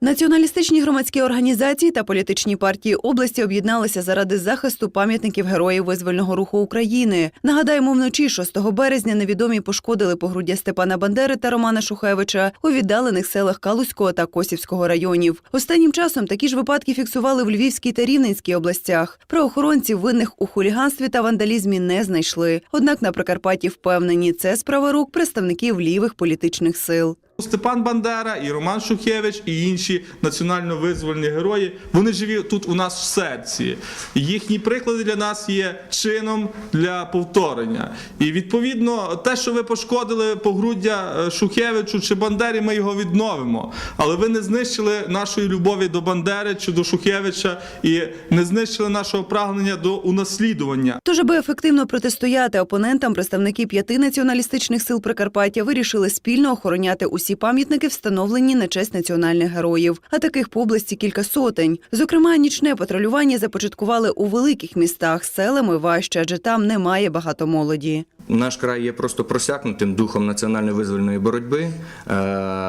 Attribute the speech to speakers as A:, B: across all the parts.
A: Націоналістичні громадські організації та політичні партії області об'єдналися заради захисту пам'ятників героїв визвольного руху України. Нагадаємо, вночі 6 березня невідомі пошкодили погруддя Степана Бандери та Романа Шухевича у віддалених селах Калузького та Косівського районів. Останнім часом такі ж випадки фіксували в Львівській та Рівненській областях. Правоохоронці винних у хуліганстві та вандалізмі не знайшли. Однак на Прикарпатті впевнені, це справа рук представників лівих політичних сил.
B: Степан Бандера, і Роман Шухевич, і інші національно-визвольні герої. Вони живі тут у нас в серці. Їхні приклади для нас є чином для повторення. І відповідно, те, що ви пошкодили погруддя е, Шухевичу чи Бандері, ми його відновимо. Але ви не знищили нашої любові до Бандери чи до Шухевича і не знищили нашого прагнення до унаслідування.
A: Тож, аби ефективно протистояти опонентам, представники п'яти націоналістичних сил Прикарпаття вирішили спільно охороняти усі пам'ятники, встановлені на честь національних героїв. А таких по кілька сотень. Зокрема, нічне патрулювання започаткували у великих містах селами важче, адже там немає багато молоді.
C: Наш край є просто просякнутим духом національно-визвольної боротьби. Е,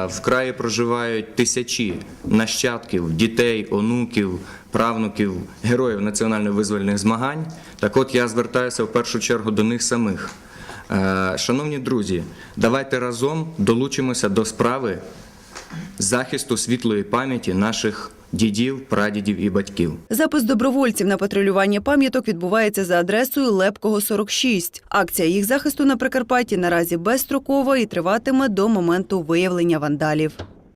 C: В краї проживають тисячі нащадків, дітей, онуків, правнуків, героїв національно-визвольних змагань. Так от я звертаюся в першу чергу до них самих. Е, Шановні друзі, давайте разом долучимося до справи захисту світлої пам'яті наших дідів, прадідів і батьків.
A: Запис добровольців на патрулювання пам'яток відбувається за адресою Лепкого 46. Акція їх захисту на Прикарпатті наразі безстрокова і триватиме до моменту виявлення вандалів.